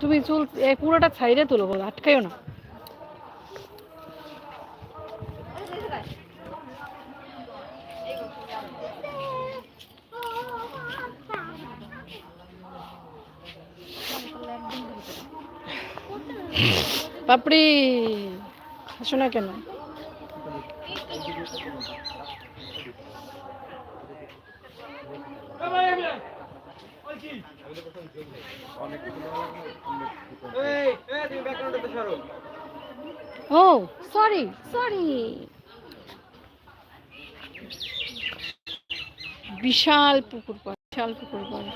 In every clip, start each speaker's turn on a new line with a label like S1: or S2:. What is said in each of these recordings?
S1: তুমি চুল এই পুরোটা সাইডে তুলো বলো আটকাইও না পাপড়ি আসো না কেন ও সরি সরি বিশাল পুকুর পাড়, বিশাল পুকুর পাড়।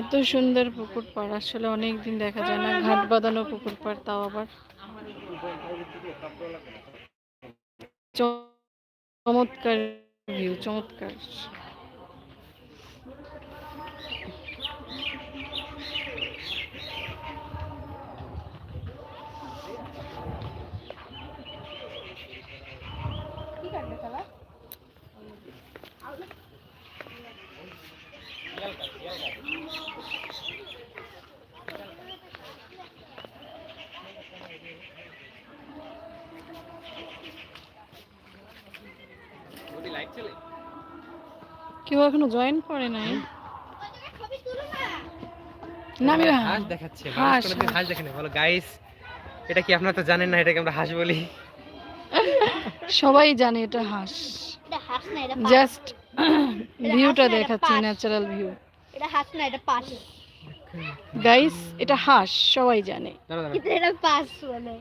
S1: এত সুন্দর পুকুর পাড়, আসলে অনেক দিন দেখা যায় না। ঘাট বাঁধানো পুকুর পাড়, তাও আবার। চমৎকার চমৎকার। কেউ এখনও জয়েন করে নাই? না আমি
S2: হাঁস দেখাচ্ছে
S1: হাঁস,
S2: হাঁস। দেখে বলো গাইস এটা কি আপনারা তো জানেন না এটাকে আমরা হাঁস বলি?
S1: সবাই জানে এটা হাঁস।
S3: এটা হাঁস না এটা পাশ
S1: জাস্ট ভিউটা দেখাচ্ছি। ন্যাচারাল ভিউ
S3: এটা হাঁস না এটা পাশ
S1: গাইস এটা হাঁস সবাই জানে।
S3: কিন্তু এটা পাশ বলে।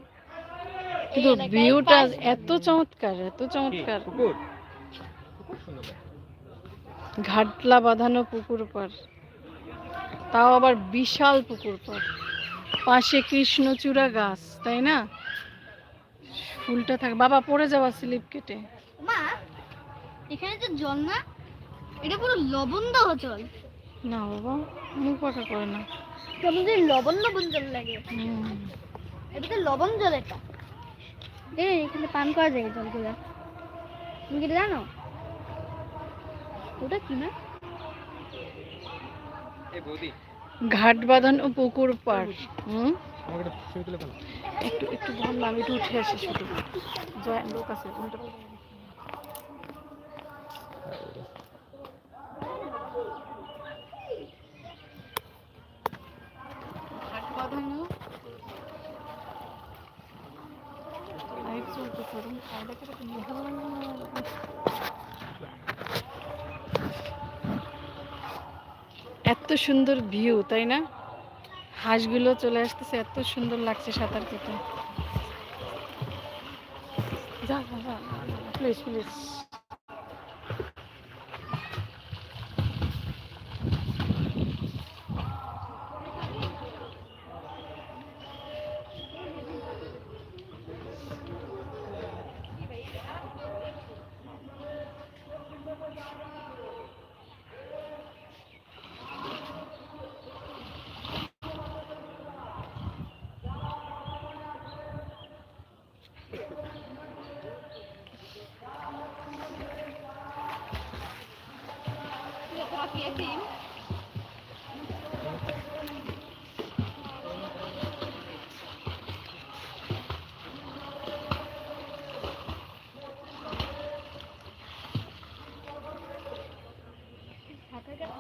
S1: কিন্তু ভিউটা এত চমৎকার এত চমৎকার। ঘাটলা বাঁধানো পুকুর পাড় তাও আবার বিশাল পুকুর পাড় পাশে কৃষ্ণচূড়া গাছ তাই না? ফুলটা থাকে। বাবা পড়ে যাওয়া স্লিপ কেটে।
S3: মা এখানে তো জল না এটা পুরো লবণ দেওয়া জল।
S1: না বাবা মুখ পাকা করে না।
S3: কেমন যে লবণ লবণ জল লাগে।
S1: হুম।
S3: এটা তো লবণ জল এটা। এখানে পান করা যায় জলগুলো। তুমি কি জানো? ওটা কি না?
S2: এই বৌদি।
S1: ঘাট বাঁধানো পুকুর হুম?
S2: আমাকে একটা
S1: একটু ভাবলাম আমি একটু উঠে আসি শুধু। লোক আছে উল্টো পাল্টা। ঘাট বাঁধানো লাইট চলতেছে এরকম কায়দা করে তো ভালো লাগে না। এত সুন্দর ভিউ তাই না হাঁসগুলো চলে আসতেছে এত সুন্দর লাগছে সাঁতার কেটে যা প্লিজ প্লিজ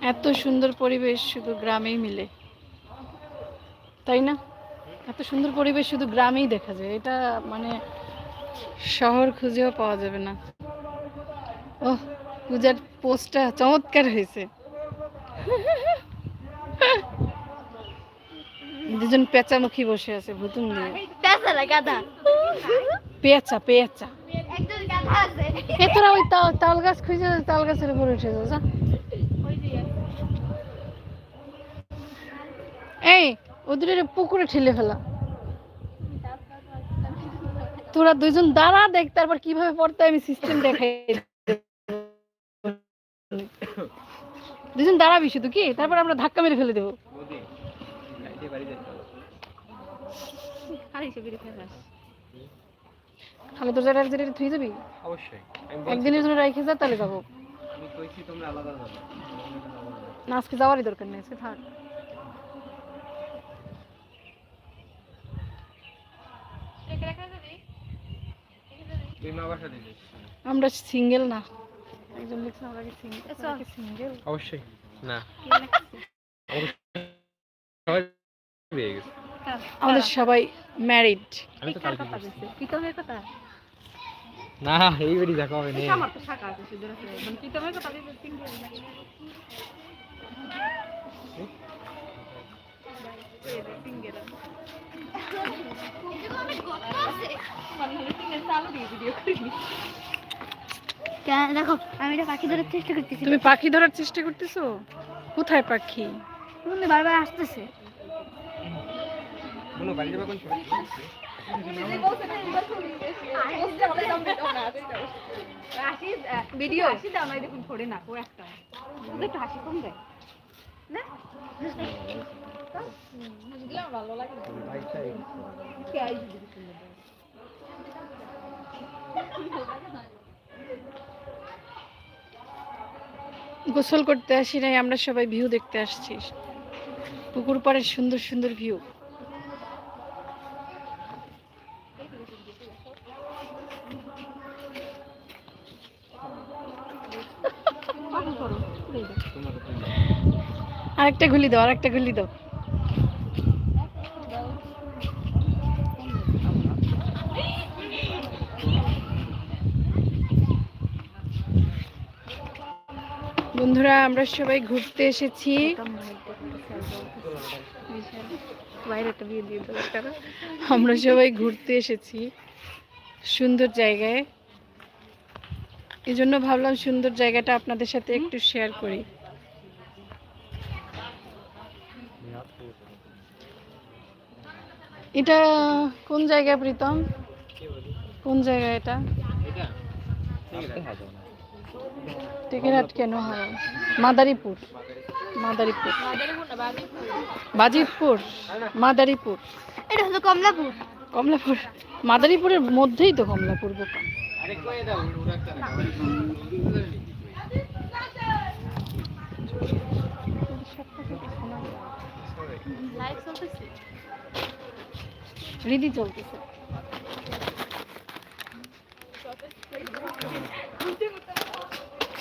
S1: এত সুন্দর পরিবেশ শুধু গ্রামেই মিলে। তাই না? এত সুন্দর পরিবেশ শুধু গ্রামেই দেখা যায়। এটা মানে শহর খুঁজেও পাওয়া যাবে না। ওহ পূজার পোস্টটা চমৎকার হয়েছে। দুজন পেঁচামুখী বসে আছে ভুতুম দিয়ে।
S3: পেঁচা
S1: পেঁচা। পেঁচা তোরা ওই তাল গাছ খুঁজে তাল গাছের উপরে উঠে যাও যা। এই ওদের পুকুরে ঠেলে ফেলা। তোরা দুইজন দাঁড়া দেখ তারপর কীভাবে পড়তে আমি সিস্টেম দেখাই দুজন দাঁড়াবি শুধু কি? তারপর আমরা ধাক্কা মেরে ফেলে দেবো। তাহলে তোর জায়গায় জায়গায় থুই যাবি?
S2: অবশ্যই।
S1: একদিনের জন্য রেখে যা তাহলে যাব।
S2: আমি কইছি তোমরা আলাদা যাবে
S1: না আজকে যাওয়ারই দরকার নেই আজকে থাক
S2: তুই মা বাসা দিছিস
S1: আমরা সিঙ্গেল না। একজন লিখছে আমরা কি সিঙ্গেল
S2: অবশ্যই। না।
S1: আমাদের সবাই ম্যারিড
S2: আমি তো কালকে
S3: কথা
S2: বলছি।
S3: বলছে প্রীতমের কথা?
S2: না এই বাড়ি দেখা হবে না।
S1: আমার তো শাখা আছে মানে প্রীতমের কথা সিঙ্গেল
S3: দেখো আমি এটা পাখি ধরার চেষ্টা করতেছি।
S1: তুমি পাখি ধরার চেষ্টা করতেছো? কোথায় পাখি?
S3: তুমি বারবার আসতেছে।
S2: কোনো বাড়ি যাবে কোন সময়?
S1: ভিডিও? হাসি দাও না দেখুন পড়ে না ও একটা। একটু হাসি কম দেয়। গোসল করতে আসি নাই, আমরা সবাই ভিউ দেখতে আসছি। পুকুর পাড়ের সুন্দর সুন্দর ভিউ আরেকটা গুলি দাও, আরেকটা গুলি দাও। বন্ধুরা, আমরা সবাই ঘুরতে এসেছি। আমরা সবাই ঘুরতে এসেছি সুন্দর জায়গায়। এই জন্য ভাবলাম সুন্দর জায়গাটা আপনাদের সাথে একটু শেয়ার করি। এটা কোন জায়গা, প্রীতম? কোন জায়গা এটা? টেকেরহাট কেন হয়? মাদারীপুর। মাদারীপুর। বাজিতপুর। মাদারীপুর।
S3: এটা হলো কমলাপুর।
S1: কমলাপুর। মাদারীপুরের মধ্যেই তো কমলাপুর বোকা। রিদি চলতেছে।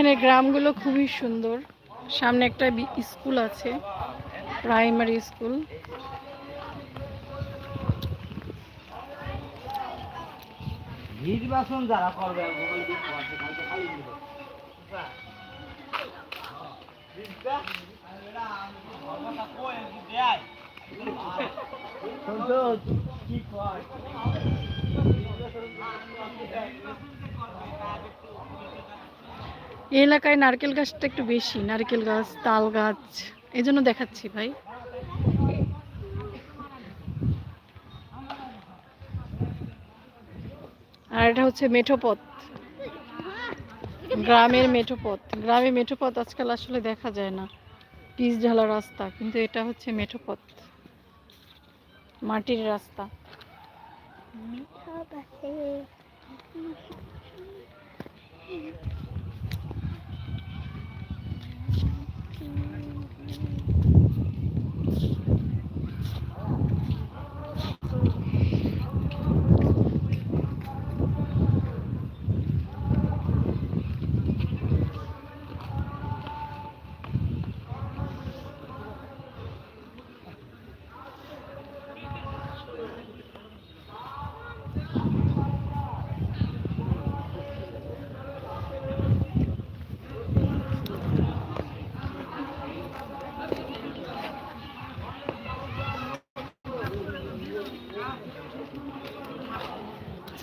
S1: এখানে গ্রামগুলো খুবই সুন্দর। সামনে একটা স্কুল আছে প্রাইমারি স্কুল।
S2: নির্বাচন যারা করবে
S1: এই এলাকায় নারকেল গাছটা একটু বেশি, নারকেল গাছ, তাল গাছ এই জন্য দেখাচ্ছি ভাই। আর এটা হচ্ছে মেঠোপথ, গ্রামের মেঠোপথ। গ্রামে মেঠোপথ আজকাল আসলে দেখা যায় না, পিচ ঢালা রাস্তা, কিন্তু এটা হচ্ছে মেঠোপথ, মাটির রাস্তা।
S3: Thank you.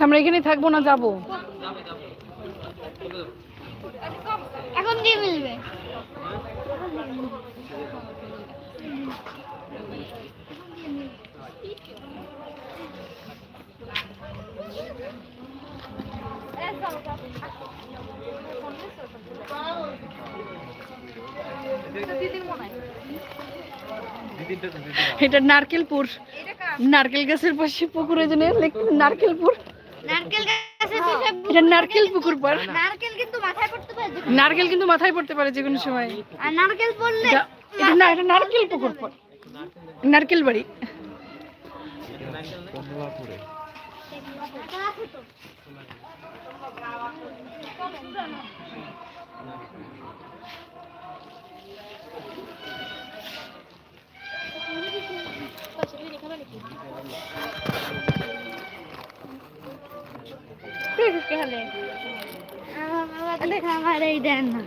S1: আমরা এখানেই থাকব না যাব?
S3: এখন দিয়ে মিলবে।
S1: এটা নারকেলপুর। নারকেল গাছের পাশে পুকুরে জন্য নারকেলপুর।
S3: নারকেল
S1: নারকেল পুকুর পর
S3: নারকেল কিন্তু মাথায় পড়তে পারে যে-
S1: নারকেল কিন্তু মাথায় পড়তে পারে যে কোনো সময়।
S3: আর নারকেল পড়লে
S1: এটা না এটা নারকেল পুকুর পর নারকেল বাড়ি।
S3: আমার এই দেন না।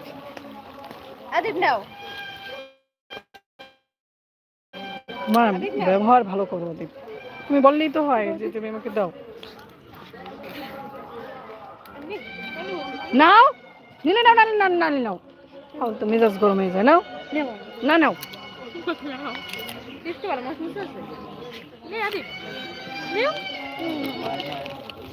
S3: আদিপ
S1: ব্যবহার ভালো করো ওদের তুমি বললেই তো হয় যে তুমি আমাকে দাও। নাও। নিলে নাও নালে না নালে নাও ফাল তো মেজাজ গরম হয়ে যায় নাও। না নাও।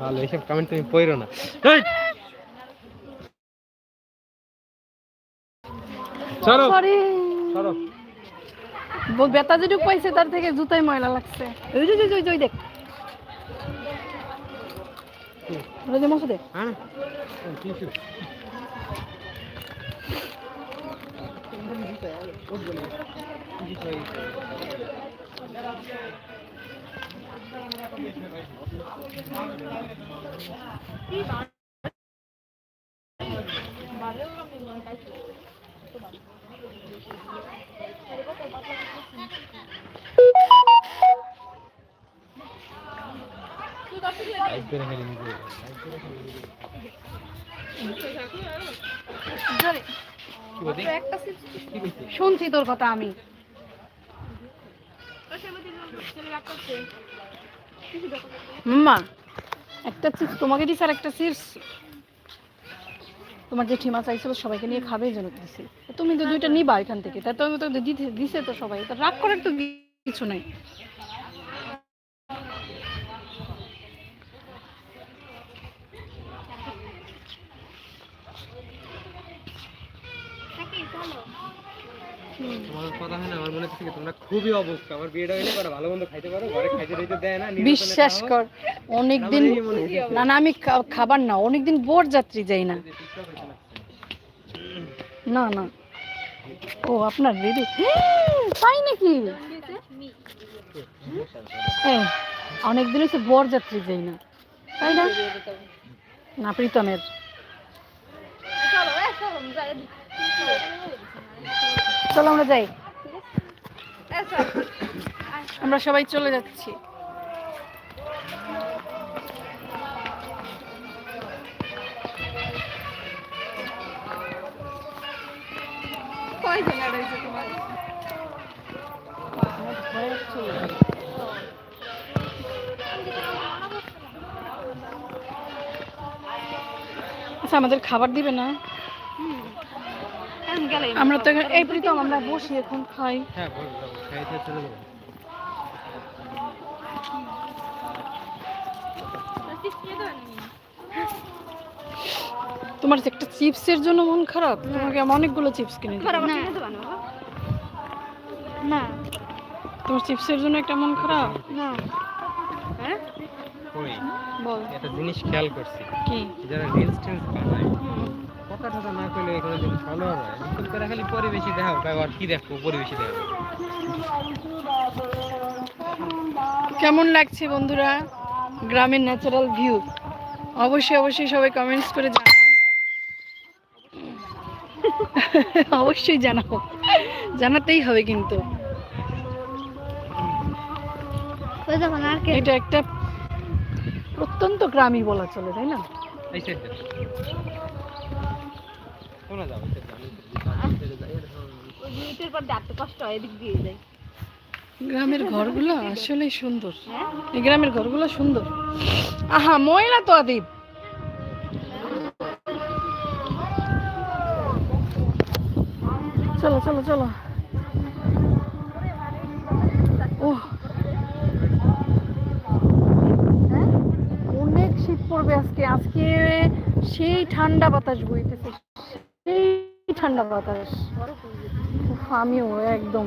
S2: ভালো এইসব কমেন্ট তুমি পড়ো না।
S1: বেতা যেটুকু পাইছে তার থেকে জুতাই ময়লা লাগছে। ওই যে ওই যে, ওই যে, ওই দেখ। ওই যে মশা দেখ।
S2: হ্যাঁ কিছু
S1: শুনছি তোর কথা আমি। মাম্মা একটা চিপস তোমাকে দিছে আর একটা চিপস। তোমার যে ঠিমা চাইছিল সবাইকে নিয়ে খাবে এই জন্য তুমি তো দুইটা নিবা এখান থেকে। তাই তুমি তো দিছে তো সবাই। রাগ করার তো কিছু নাই।
S2: কথা হয় না আমার মনে হচ্ছে তোমরা খুবই অবস্থা আমার বিয়েটা হইলে পরে ভালো মন্দ খাইতে পারো ঘরে খাইতে দিতে দেয় না
S1: বিশ্বাস কর অনেকদিন। না না আমি খাবার না অনেকদিন বোর যাত্রী যাই না। না না। ও আপনার দিদি তাই নাকি? এই অনেকদিন হচ্ছে বর যাত্রী যাই না। তাই না? না প্রীতমের। চলো আমরা যাই। আমরা সবাই চলে যাচ্ছি। আচ্ছা আমাদের খাবার দিবে না? আমরা তো এখানে- এই প্রীতম আমরা বসি এখন খাই।
S2: হ্যাঁ বলো, বলো, খাইতে চলে যাব।
S1: তোমার একটা চিপসের জন্য মন খারাপ তোমাকে আমি অনেকগুলো চিপস কিনে।
S3: না।
S1: তোমার চিপসের জন্য একটা মন খারাপ?
S3: না।
S1: হ্যাঁ? বল।
S2: একটা জিনিস খেয়াল করছি।
S1: কি?
S2: যারা রিলস টিলস বানায় না এখানে যদি নতুন করে খালি পরিবেশই দেখাও আর কি দেখব পরিবেশই দেখাবো
S1: কেমন লাগছে বন্ধুরা? গ্রামের ন্যাচারাল ভিউ অবশ্যই অবশ্যই সবাই কমেন্টস করে জানাও। অবশ্যই জানাও। জানাতেই হবে কিন্তু। এটা একটা প্রত্যন্ত গ্রামই বলা চলে তাই না?
S2: শোনা যাবে
S3: ওই ইটের পর দাঁড়তে কষ্ট হয় এদিক দিয়ে যায়।
S1: গ্রামের ঘরগুলো আসলেই সুন্দর।
S3: হ্যাঁ?
S1: এই গ্রামের ঘরগুলো সুন্দর। আহা ময়লা তো আদিব। চলো চলো চলো। ও অনেক শীত পড়বে আজকে। আজকে সেই ঠান্ডা বাতাস বইতেছে। ঠান্ডা বাতাস। আমিও একদম।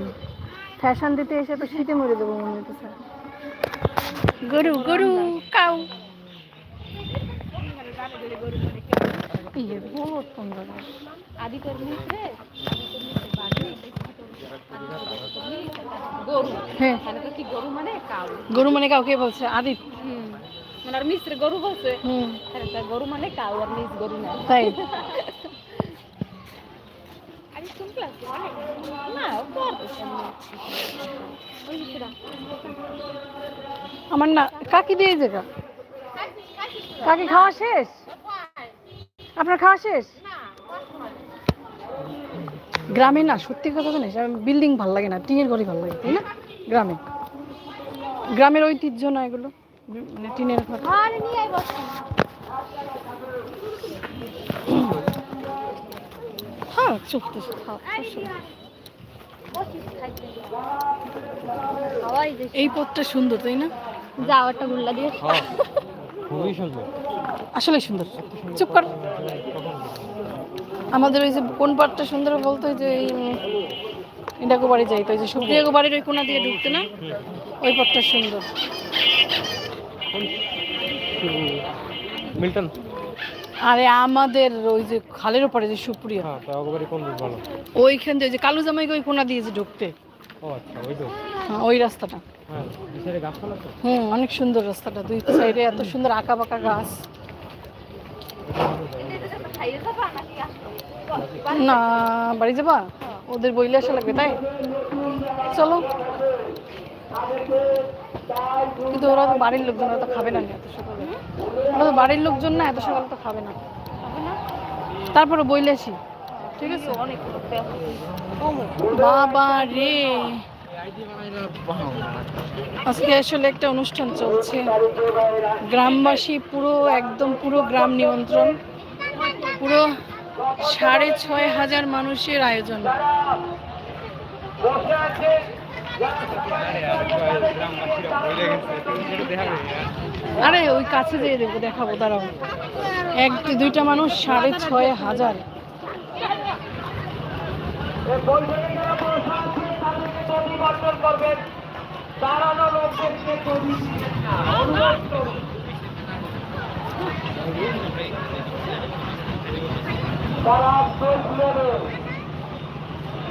S1: ফ্যাশন দিতে এসে তো শীতে মরে দেবো মনে হইতেছে। গরু গরু কাউ।
S3: আদি গরু
S1: হ্যাঁ
S3: মানে গরু মানে
S1: কাউকে বলছে? আদিত।
S3: মানে গরু বলছে?
S1: হুম।
S3: গরু মানে কাউ আর নিজ গরু না।
S1: তাই
S3: আমি কোন ক্লাস না পড়তেছি আমি ওই সেটা
S1: আমার না কাকি দিয়ে জায়গা কাকি খাওয়া শেষ? আপনার খাওয়া শেষ? গ্রামে না সত্যি কথা জানিস বিল্ডিং ভালো লাগে না টিনের ঘরই ভালো লাগে তাই না? গ্রামে। গ্রামের ঐতিহ্য না এগুলো মানে টিনের ঘর। হ্যাঁ চলতেছে খাও, সমস্যা নেই।
S3: হাওয়াই যে
S1: এই পথটা সুন্দর তাই না?
S3: যাও একটা গুল্লা দিয়ে।
S2: হ্যাঁ খুবই সুন্দর।
S1: আসলে সুন্দর। চুপ কর। আমাদের ওই যে কোন পার্টটা সুন্দর বলতো ওই যে এই ইন্ডাকো বাড়ি যাইতো ওই যে সুপ্রিয়াগো বাড়ির ওই কোনা দিয়ে ঢুকতে না? ওই পথটা সুন্দর।
S2: মিল্টন।
S1: আরে আমাদের ওই যে খালের ওপারে যে সুপ্রিয়া।
S2: হ্যাঁ তো একবারে কোন দিক ভালো?
S1: ওইখান দিয়ে ওই যে কালু জামাই ওই কোনা দিয়ে যে ঢুকতে।
S2: ও আচ্ছা ওই তো।
S1: হ্যাঁ ওই রাস্তাটা।
S2: হ্যাঁ বিশালে গাছপালা তো?
S1: হুম অনেক সুন্দর রাস্তাটা দুই সাইডে এত সুন্দর আঁকা বাঁকা গাছ। না বাড়ি যাবা? ওদের বইলে আসা লাগবে তাই? চলো। কিন্তু ওরা তো বাড়ির লোকজন, ওরা তো খাবে না এত সকালে। ওরা তো বাড়ির লোকজন না, এত সকালে তো খাবে না। তারপরে বইলে আসি ঠিক আছে?
S3: অনেক
S1: বাবা রে। আজকে আসলে একটা অনুষ্ঠান চলছে। গ্রামবাসী পুরো একদম পুরো গ্রাম নিয়ন্ত্রণ। পুরো সাড়ে ছয় হাজার মানুষের আয়োজন। আরে ওই কাছে যেয়ে দেখব দেখাবো দাঁড়াও। এক দুইটা মানুষ সাড়ে ছয় হাজার।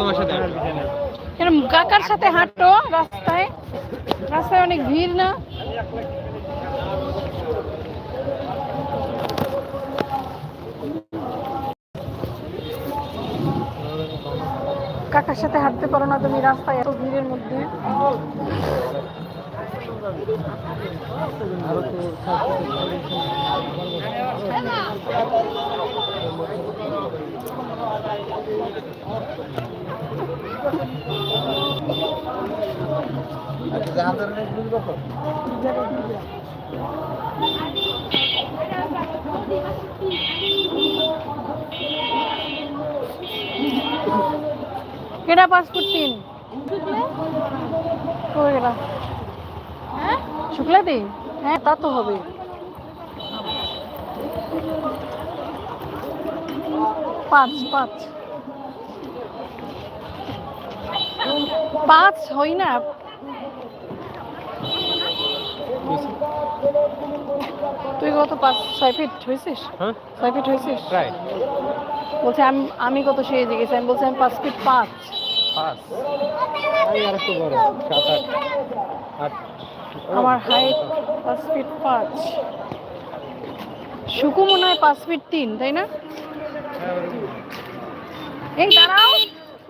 S2: তোমার সাথে।
S1: কাকার সাথে হাঁটো রাস্তায়। রাস্তায় অনেক ভিড় না? কাকার সাথে হাঁটতে পারো না তুমি, রাস্তায় এত ভিড়ের মধ্যে। কেডা পাসপোর্ট তিন? কই গেলা শুক্লা দি হ্যাঁ তা তো হবে। পাঁচ পাঁচ। পাঁচ হই না। তুই কত পাঁচ ছয় ফিট হয়েছিস?
S2: হ্যাঁ।
S1: ছয় ফিট হয়েছিস? বলছে আমি আমি কত সেজে গেছি? আমি বলছি আমি পাঁচ ফিট পাঁচ। আমার হাইট পাঁচ ফিট পাঁচ। শুকু মনে হয় পাঁচ ফিট তিন তাই না?
S2: হ্যাঁ,
S1: এই দাঁড়াও।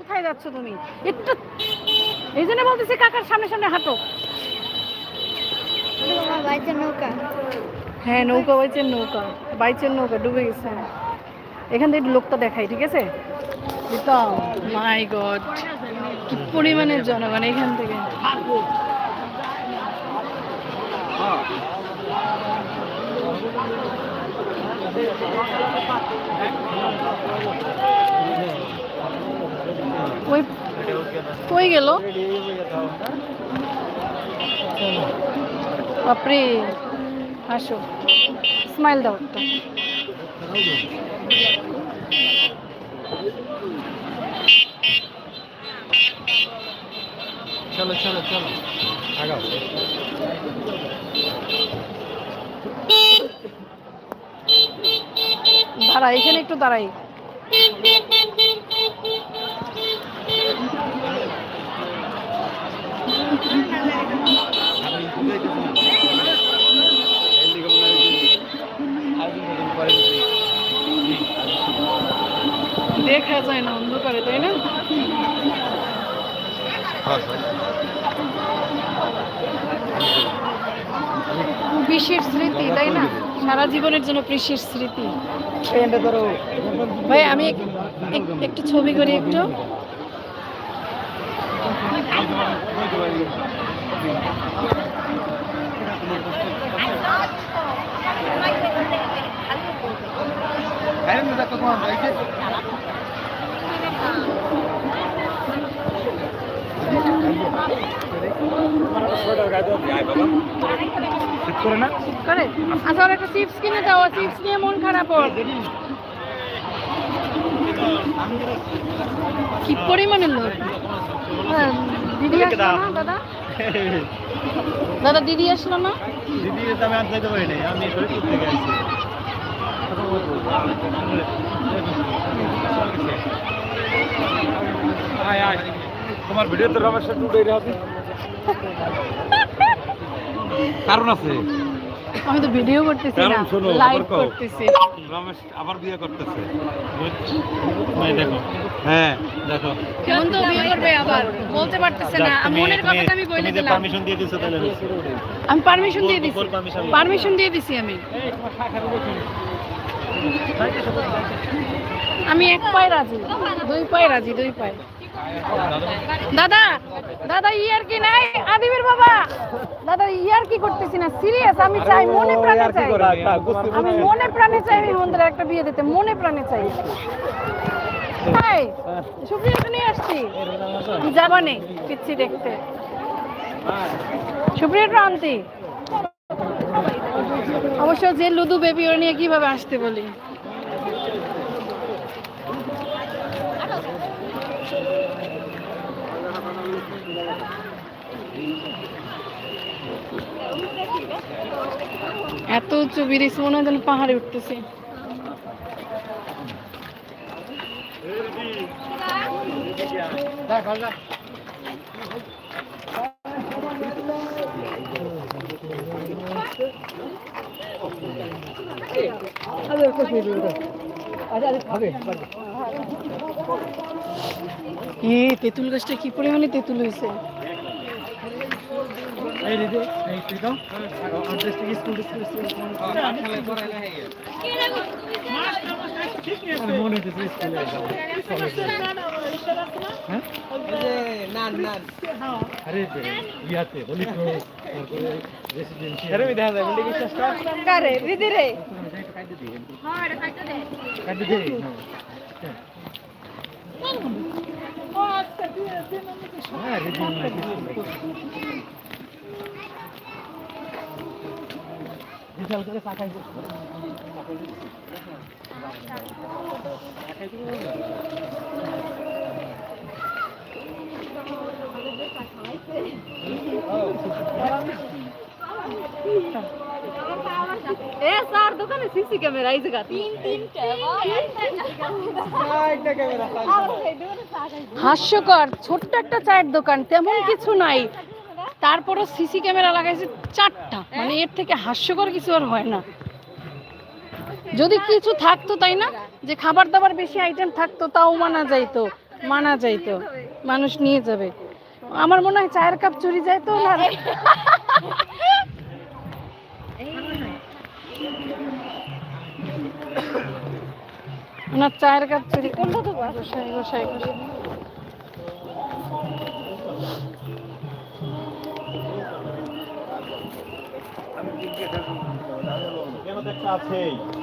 S1: কোথায় যাচ্ছ তুমি? একটু এই জন্য বলতেছি কাকার সামনে সামনে হাঁটো।
S3: নৌকা।
S1: হ্যাঁ নৌকা বাইচের নৌকা। বাইচের নৌকা ডুবে গেছে। এখান থেকে লোকটা দেখাই ঠিক আছে? মাই গড কি পরিমাণের জনগণ এখান থেকে। ওই কই গেল। বাপরে আসো। স্মাইল দাও একটা।
S2: চলো চলো চলো। আগাও।
S1: দাঁড়া এখানে একটু দাঁড়াই। দেখা যায় না অন্ধকারে তাই না? পিসির স্মৃতি তাই না? সারা জীবনের জন্য পিসির স্মৃতি। ভাই আমি এক- এক- একটু ছবি করি একটু।
S2: করে না
S1: করে আচ্ছা ওর একটা চিপস কিনে দাও চিপস নিয়ে মন খারাপ ওর কি পরিমাণের লোক? হ্যাঁ, দিদি আসলো না দাদা? দাদা দিদি আসলো না?
S2: দিদি আমি আর যাইতে পারি নাই আমি ফরিদপুর থেকে আয় আয়। তোমার ভিডিও তো রমেশ টুডে রাখি কারণ আছে।
S1: আমি তো ভিডিও করতেছি না
S2: শোনো,
S1: লাইভ করতেছি।
S2: রমেশ আবার বিয়ে করতেছে। দেখো। হ্যাঁ। দেখো।
S1: কেমন তো বিয়ে করবে আবার বলতে পারতেছে না। মনের কথাটা আমি
S2: তুমি
S1: দিলাম।
S2: পারমিশন দিয়ে দিছো তাহলে
S1: আমি পারমিশন দিয়ে দিছি। পারমিশন দিয়ে দিছি আমি। আমি এক পায়ে রাজি। দুই পায়ে রাজি দুই পায়ে। দাদা দাদা ইয়ার কি নাই? আদিবের বাবা। দাদা ইয়ার কি করতেছি না? সিরিয়াস আমি চাই মনে প্রাণে চাই। আমি মনে প্রাণে চাই আমি মন্দিরে একটা বিয়ে দিতে। মনে প্রাণে চাই। হাই সুপ্রিয়াকে নিয়ে আসছি। যাবানে পিচ্ছি দেখতে। সুপ্রিয়াটা আনতি। অবশ্য যে লুদু বেবি ওরা নিয়ে কীভাবে আসতে বলি? এত উঁচু ব্রিজ মনে হয় পাহাড়ে উঠতেছে। তেঁতুল গাছটা কি পরিমাণে তেঁতুল হয়েছে?
S2: ইয়াতে রেসিডেন্সিয়াল আরে দেখা যায় বলি বিশ্বাস কর?
S1: কারে? দিদি রে।
S2: কাটে দিই কাটে দিই হ্যাঁ বিশাল করে চা
S1: এ স্যার দোকানে সিসি ক্যামেরা এই জায়গা হাস্যকর ছোট্ট একটা চায়ের দোকান তেমন কিছু নাই। তারপরও সিসি ক্যামেরা লাগাইছে চারটা। মানে এর থেকে হাস্যকর কিছু আর হয় না। যদি কিছু থাকতো তাই না? যে খাবার দাবার বেশি আইটেম থাকতো, তাও মানা যাইতো মানা যাইতো। মানুষ নিয়ে যাবে। আমার মনে হয় চায়ের কাপ চুরি যাইতো না? ওনার চায়ের কাপ চুরি করল তো
S4: কেন আছেই